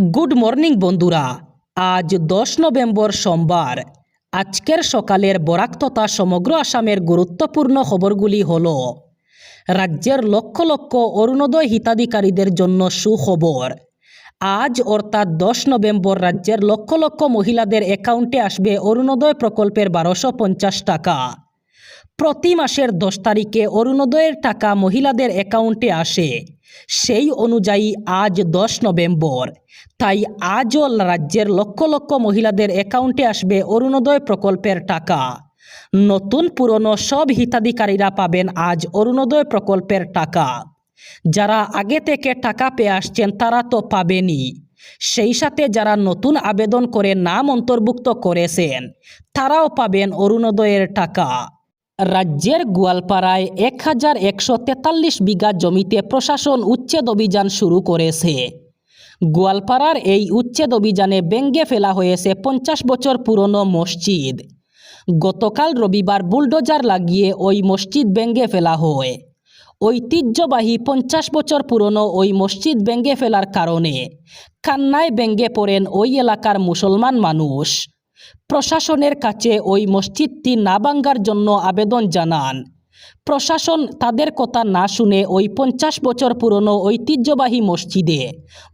Good morning বন্ধুরা। আজ দশ নভেম্বর সোমবার। আজকের সকালের বরাক তথা সমগ্র আসামের গুরুত্বপূর্ণ খবরগুলি হল, রাজ্যের লক্ষ লক্ষ অরুণোদয় হিতাধিকারীদের জন্য সুখবর। আজ অর্থাৎ দশ নভেম্বর রাজ্যের লক্ষ লক্ষ মহিলাদের অ্যাকাউন্টে আসবে অরুণোদয় প্রকল্পের বারোশো পঞ্চাশ টাকা। প্রতি মাসের দশ তারিখে অরুণোদয়ের টাকা মহিলাদের অ্যাকাউন্টে আসে। সেই অনুযায়ী আজ দশ নভেম্বর। তাই আজও রাজ্যের লক্ষ লক্ষ মহিলাদের অ্যাকাউন্টে আসবে অরুণোদয় প্রকল্পের টাকা। নতুন পুরনো সব হিতাধিকারীরা পাবেন আজ অরুণোদয় প্রকল্পের টাকা। যারা আগে থেকে টাকা পেয়ে আসছেন তারা তো পাবেনই। সেই সাথে যারা নতুন আবেদন করে নাম অন্তর্ভুক্ত করেছেন, তারাও পাবেন অরুণোদয়ের টাকা। রাজ্যের গোয়ালপাড়ায় এক হাজার একশো তেতাল্লিশ বিঘা জমিতে প্রশাসন উচ্ছেদ অভিযান শুরু করেছে। গোয়ালপাড়ার এই উচ্ছেদ অভিযানে ব্যঙ্গে ফেলা হয়েছে পঞ্চাশ বছর পুরনো মসজিদ। গতকাল রবিবার বুলডোজার লাগিয়ে ওই মসজিদ ব্যঙ্গে ফেলা হয়। ঐতিহ্যবাহী পঞ্চাশ বছর পুরনো ওই মসজিদ ব্যঙ্গে ফেলার কারণে কান্নায় ব্যঙ্গে পড়েন ওই এলাকার মুসলমান মানুষ। প্রশাসনের কাছে ওই মসজিদটি না ভাঙ্গার জন্য আবেদন জানান। প্রশাসন তাদের কথা না শুনে ওই পঞ্চাশ বছর পুরনো ঐতিহ্যবাহী মসজিদে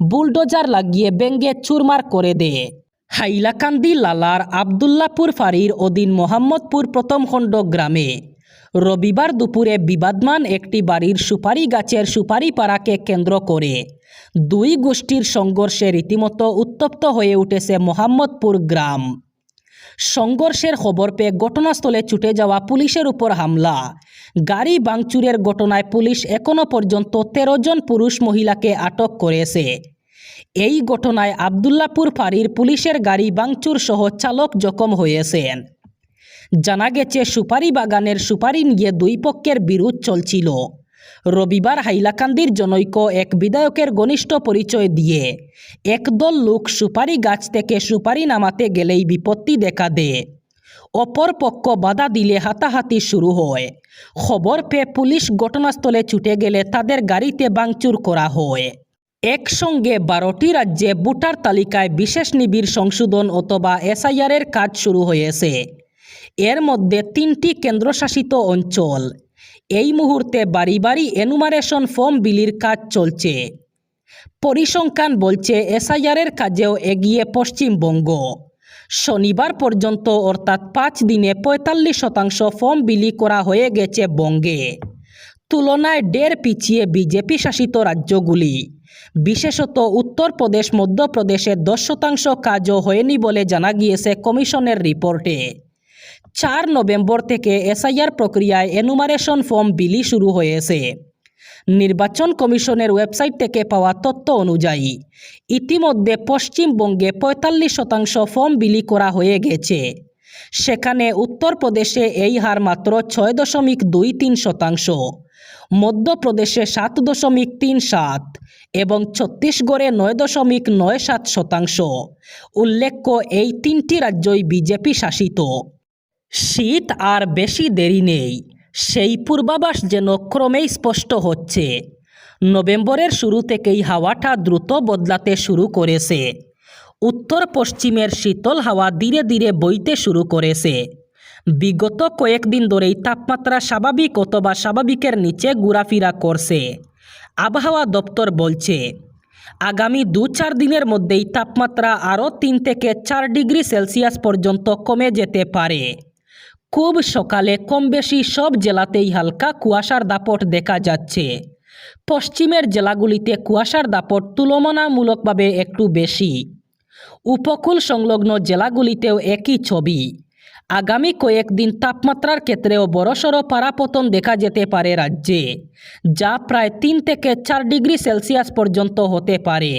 বুলডোজার লাগিয়ে ব্যঙ্গে চুরমার করে দেয়। হাইলাকান্দি লালার আবদুল্লাপুর ফাঁড়ির অধীন মোহাম্মদপুর প্রথম খণ্ড গ্রামে রবিবার দুপুরে বিবাদমান একটি বাড়ির সুপারি গাছের সুপারি পাড়াকে কেন্দ্র করে দুই গোষ্ঠীর সংঘর্ষে রীতিমতো উত্তপ্ত হয়ে উঠেছে মোহাম্মদপুর গ্রাম। সংঘর্ষের খবর পেয়ে ঘটনাস্থলে ছুটে যাওয়া পুলিশের উপর হামলা। গাড়ি বাংচুরের ঘটনায় পুলিশ এখনও পর্যন্ত তেরো জন পুরুষ মহিলাকে আটক করেছে। এই ঘটনায় আবদুল্লাপুর ফাঁড়ির পুলিশের গাড়ি বাংচুর সহ চালক জখম হয়েছেন। জানা গেছে, সুপারি বাগানের সুপারি নিয়ে দুই পক্ষের বিরোধ চলছিল। রবিবার হাইলাকান্দির জনৈক এক বিধায়কের ঘনিষ্ঠ পরিচয় দিয়ে, একদল লোক সুপারি গাছ থেকে সুপারি নামাতে গেলেই বিপত্তি দেখা দেয়। অপর পক্ষ বাধা দিলে হাতাহাতি শুরু হয়। খবর পেয়ে পুলিশ ঘটনাস্থলে ছুটে গেলে তাদের গাড়িতে বাংচুর করা হয়। একসঙ্গে বারোটি রাজ্যে ভোটার তালিকায় বিশেষ নিবিড় সংশোধন অথবা এসআইআরের কাজ শুরু হয়েছে। এর মধ্যে তিনটি কেন্দ্রশাসিত অঞ্চল। এই মুহূর্তে বাড়ি বাড়ি এনুমারেশন ফর্ম বিলির কাজ চলছে। পরিসংখ্যান বলছে এসআইআরের কাজেও এগিয়ে পশ্চিমবঙ্গ। শনিবার পর্যন্ত অর্থাৎ পাঁচ দিনে পঁয়তাল্লিশ শতাংশ ফর্ম বিলি করা হয়ে গেছে বঙ্গে। তুলনায় দেড় পিছিয়ে বিজেপি শাসিত রাজ্যগুলি। বিশেষত উত্তরপ্রদেশ, মধ্যপ্রদেশে দশ শতাংশ কাজও হয়নি বলে জানা গিয়েছে কমিশনের রিপোর্টে। চার নভেম্বর থেকে এসআইআর প্রক্রিয়ায় এনুমারেশন ফর্ম বিলি শুরু হয়েছে নির্বাচন কমিশনের ওয়েবসাইট থেকে পাওয়া তথ্য অনুযায়ী, ইতিমধ্যে পশ্চিমবঙ্গে পঁয়তাল্লিশ শতাংশ ফর্ম বিলি করা হয়ে গেছে। সেখানে উত্তরপ্রদেশে এই হার মাত্র ছয় দশমিক দুই তিন শতাংশ মধ্যপ্রদেশে সাত দশমিক তিন সাত এবং ছত্তিশগড়ে নয় দশমিক নয় সাত শতাংশ। উল্লেখ্য, এই তিনটি রাজ্যই বিজেপি শাসিত। শীত আর বেশি দেরি নেই। সেই পূর্বাভাস যেন ক্রমেই স্পষ্ট হচ্ছে। নভেম্বরের শুরু থেকেই হাওয়াটা দ্রুত বদলাতে শুরু করেছে। উত্তর পশ্চিমের শীতল হাওয়া ধীরে ধীরে বইতে শুরু করেছে। বিগত কয়েকদিন ধরেই তাপমাত্রা স্বাভাবিক অথবা স্বাভাবিকের নিচে ঘোরাফেরা করছে। আবহাওয়া দপ্তর বলছে, আগামী দু চার দিনের মধ্যেই তাপমাত্রা আরও তিন থেকে চার ডিগ্রি সেলসিয়াস পর্যন্ত কমে যেতে পারে। খুব সকালে কম বেশি সব জেলাতেই হালকা কুয়াশার দাপট দেখা যাচ্ছে। পশ্চিমের জেলাগুলিতে কুয়াশার দাপট তুলনামূলকভাবে একটু বেশি। উপকূল সংলগ্ন জেলাগুলিতেও একই ছবি। আগামী কয়েকদিন তাপমাত্রার ক্ষেত্রেও বড়সড় পারাপতন দেখা যেতে পারে রাজ্যে, যা প্রায় তিন থেকে চার ডিগ্রি সেলসিয়াস পর্যন্ত হতে পারে।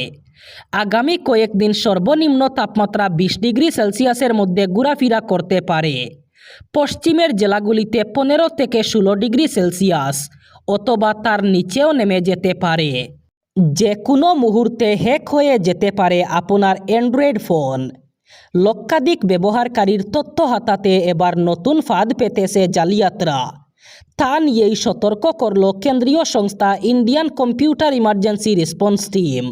আগামী কয়েকদিন সর্বনিম্ন তাপমাত্রা বিশ ডিগ্রি সেলসিয়াসের মধ্যে ঘোরাফেরা করতে পারে। পশ্চিমের জেলাগুলিতে পনেরো থেকে ষোলো ডিগ্রি সেলসিয়াস অথবা তার নিচেও নেমে যেতে পারে। যে কোনো মুহূর্তে হ্যাক হয়ে যেতে পারে আপনার অ্যান্ড্রয়েড ফোন। লক্ষাধিক ব্যবহারকারীর তথ্য হাতাতে এবার নতুন ফাঁদ পেতেছে জালিয়াতরা। তা নিয়েই সতর্ক করল কেন্দ্রীয় সংস্থা Indian Computer Emergency Response Team.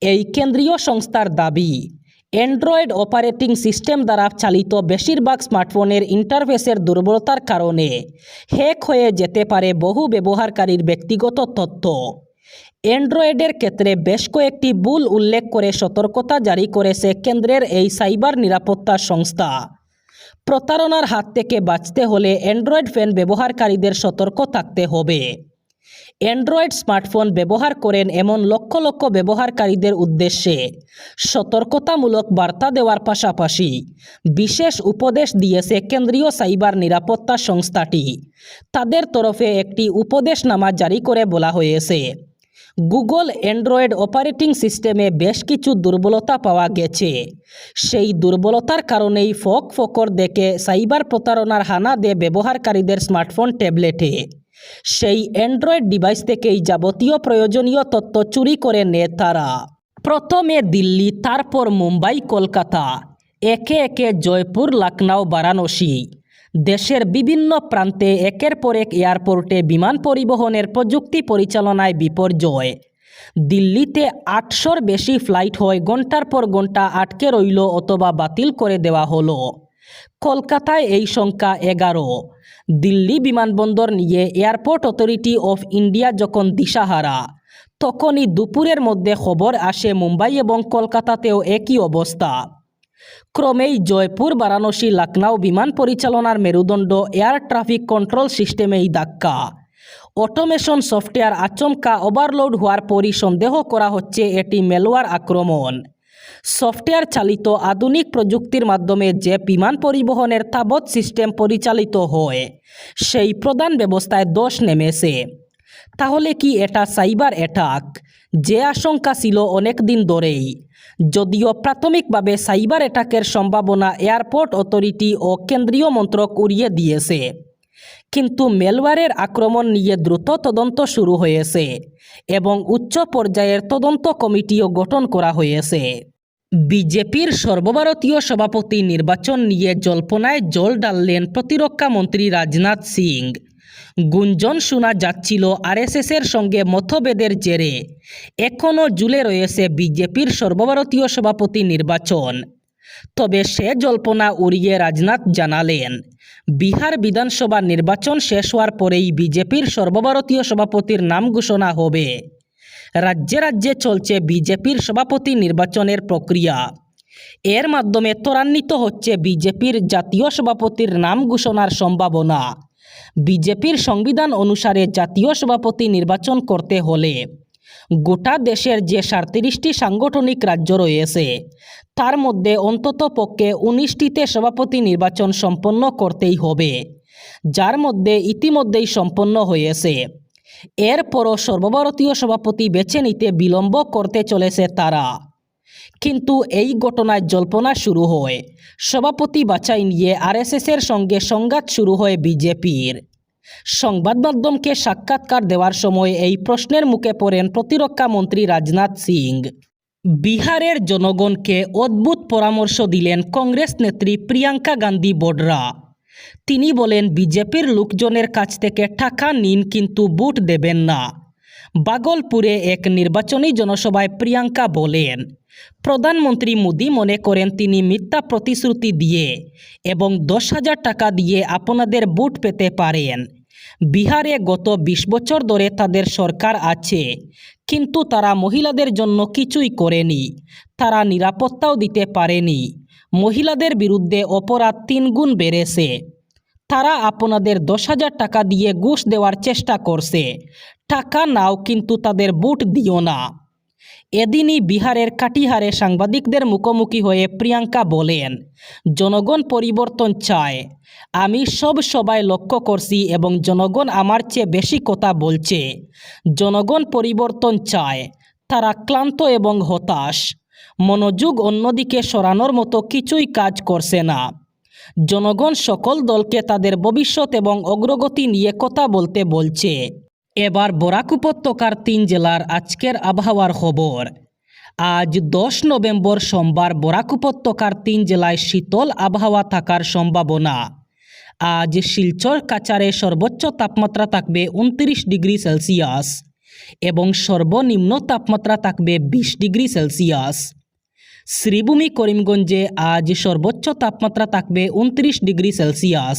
এই কেন্দ্রীয় সংস্থার দাবি অ্যান্ড্রয়েড অপারেটিং সিস্টেম দ্বারা চালিত বেশিরভাগ স্মার্টফোনের ইন্টারফেসের দুর্বলতার কারণে হ্যাক হয়ে যেতে পারে বহু ব্যবহারকারীর ব্যক্তিগত তথ্য। অ্যান্ড্রয়েডের ক্ষেত্রে বেশ কয়েকটি ভুল উল্লেখ করে সতর্কতা জারি করেছে কেন্দ্রের এই সাইবার নিরাপত্তা সংস্থা। প্রতারণার হাত থেকে বাঁচতে হলে অ্যান্ড্রয়েড ফ্যান ব্যবহারকারীদের সতর্ক থাকতে হবে। অ্যান্ড্রয়েড স্মার্টফোন ব্যবহার করেন এমন লক্ষ লক্ষ ব্যবহারকারীদের উদ্দেশ্যে সতর্কতামূলক বার্তা দেওয়ার পাশাপাশি বিশেষ উপদেশ দিয়েছে কেন্দ্রীয় সাইবার নিরাপত্তা সংস্থাটি। তাদের তরফে একটি উপদেশনামা জারি করে বলা হয়েছে। গুগল অ্যান্ড্রয়েড অপারেটিং সিস্টেমে বেশ কিছু দুর্বলতা পাওয়া গেছে। সেই দুর্বলতার কারণেই ফক ফকর দেখে সাইবার প্রতারণার হানা দেয় ব্যবহারকারীদের স্মার্টফোন, ট্যাবলেটে। সেই অ্যান্ড্রয়েড ডিভাইস থেকেই যাবতীয় প্রয়োজনীয় তথ্য চুরি করে নেয় তারা। প্রথমে দিল্লি, তারপর মুম্বাই, কলকাতা। একে একে জয়পুর লখনউ বারাণসী। দেশের বিভিন্ন প্রান্তে একের পর এক এয়ারপোর্টে বিমান পরিবহনের প্রযুক্তি পরিচালনায় বিপর্যয়। দিল্লিতে আটশোর বেশি ফ্লাইট হয়, ঘণ্টার পর ঘণ্টা আটকে রইল অথবা বাতিল করে দেওয়া হলো। কলকাতায় এই সংখ্যা এগারো। দিল্লি বিমানবন্দর নিয়ে এয়ারপোর্ট অথরিটি অফ ইন্ডিয়া যখন দিশাহারা, তখনই দুপুরের মধ্যে খবর আসে মুম্বাই এবং কলকাতাতেও একই অবস্থা। ক্রমেই জয়পুর, বারাণসী লখনউ বিমান পরিচালনার মেরুদণ্ড এয়ার ট্রাফিক কন্ট্রোল সিস্টেমেই ধাক্কা। অটোমেশন সফটওয়্যার আচমকা ওভারলোড হওয়ার পরই সন্দেহ করা হচ্ছে এটি মেলোয়ার আক্রমণ। সফটওয়্যার চালিত আধুনিক প্রযুক্তির মাধ্যমে যে বিমান পরিবহনের তাবৎ সিস্টেম পরিচালিত হয়, সেই প্রধান ব্যবস্থায় দোষ নেমেছে। তাহলে কি এটা সাইবার অ্যাটাক? যে আশঙ্কা ছিল অনেক দিন ধরেই। যদিও প্রাথমিকভাবে সাইবার অ্যাটাকের সম্ভাবনা এয়ারপোর্ট অথরিটি ও কেন্দ্রীয় মন্ত্রক উড়িয়ে দিয়েছে। কিন্তু মেলওয়ারের আক্রমণ নিয়ে দ্রুত তদন্ত শুরু হয়েছে এবং উচ্চ পর্যায়ের তদন্ত কমিটিও গঠন করা হয়েছে। বিজেপির সর্বভারতীয় সভাপতি নির্বাচন নিয়ে জল্পনায় জল ডাললেন প্রতিরক্ষা মন্ত্রী রাজনাথ সিং। গুঞ্জন শোনা যাচ্ছিল আরএসএসের সঙ্গে মতভেদের জেরে। এখনও জুলে রয়েছে বিজেপির সর্বভারতীয় সভাপতি নির্বাচন। তবে সে জল্পনা উড়িয়ে রাজনাথ জানালেন, বিহার বিধানসভা নির্বাচন শেষ হওয়ার পরেই বিজেপির সর্বভারতীয় সভাপতির নাম ঘোষণা হবে। রাজ্যে রাজ্যে চলছে বিজেপির সভাপতি নির্বাচনের প্রক্রিয়া। এর মাধ্যমে ত্বরান্বিত হচ্ছে বিজেপির জাতীয় সভাপতির নাম ঘোষণার সম্ভাবনা। বিজেপির সংবিধান অনুসারে জাতীয় সভাপতি নির্বাচন করতে হলে গোটা দেশের যে সাঁত্রিশটি সাংগঠনিক রাজ্য রয়েছে, তার মধ্যে অন্তত পক্ষে উনিশটিতে সভাপতি নির্বাচন সম্পন্ন করতেই হবে, যার মধ্যে ইতিমধ্যেই সম্পন্ন হয়েছে। এরপরও সর্বভারতীয় সভাপতি বেছে নিতে বিলম্ব করতে চলেছে তারা। কিন্তু এই ঘটনায় জল্পনা শুরু হয়। সভাপতি বাছাই নিয়ে আরএসএসের সঙ্গে সংঘাত শুরু হয় বিজেপির। সংবাদ মাধ্যমকে সাক্ষাৎকার দেওয়ার সময় এই প্রশ্নের মুখে পড়েন প্রতিরক্ষা মন্ত্রী রাজনাথ সিং। বিহারের জনগণকে অদ্ভুত পরামর্শ দিলেন কংগ্রেস নেত্রী প্রিয়াঙ্কা গান্ধী বডরা। তিনি বলেন, বিজেপির লোকজনের কাছ থেকে টাকা নিন, কিন্তু বুট দেবেন না। বাগলপুরে এক নির্বাচনী জনসভায় প্রিয়াঙ্কা বলেন, প্রধানমন্ত্রী মোদী মনে করেন তিনি মিথ্যা প্রতিশ্রুতি দিয়ে এবং দশ হাজার টাকা দিয়ে আপনাদের বুট পেতে পারেন। বিহারে গত বিশ বছর ধরে তাদের সরকার আছে, কিন্তু তারা মহিলাদের জন্য কিছুই করেনি। তারা নিরাপত্তাও দিতে পারেনি। মহিলাদের বিরুদ্ধে অপরাধ তিনগুণ বেড়েছে। তারা আপনাদের দশ হাজার টাকা দিয়ে ঘুষ দেওয়ার চেষ্টা করছে। টাকা নাও, কিন্তু তাদের বুট দিও না। এদিনই বিহারের কাটিহারে সাংবাদিকদের মুখোমুখি হয়ে প্রিয়াঙ্কা বলেন, জনগণ পরিবর্তন চায়। আমি সব সবাই লক্ষ্য করছি এবং জনগণ আমার চেয়ে বেশি কথা বলছে। জনগণ পরিবর্তন চায়। তারা ক্লান্ত এবং হতাশ। মনোযোগ অন্যদিকে সরানোর মতো কিছুই কাজ করছে না। জনগণ সকল দলকে তাদের ভবিষ্যৎ এবং অগ্রগতি নিয়ে কথা বলতে বলছে। এবার বরাক উপত্যকার তিন জেলার আজকের আবহাওয়ার খবর। আজ দশ নভেম্বর সোমবার বরাক উপত্যকার তিন জেলায় শীতল আবহাওয়া থাকার সম্ভাবনা। আজ শিলচর কাচারে সর্বোচ্চ তাপমাত্রা থাকবে উনত্রিশ ডিগ্রি সেলসিয়াস এবং সর্বনিম্ন তাপমাত্রা থাকবে বিশ ডিগ্রি সেলসিয়াস। শ্রীভূমি করিমগঞ্জে আজ সর্বোচ্চ তাপমাত্রা থাকবে উনত্রিশ ডিগ্রি সেলসিয়াস।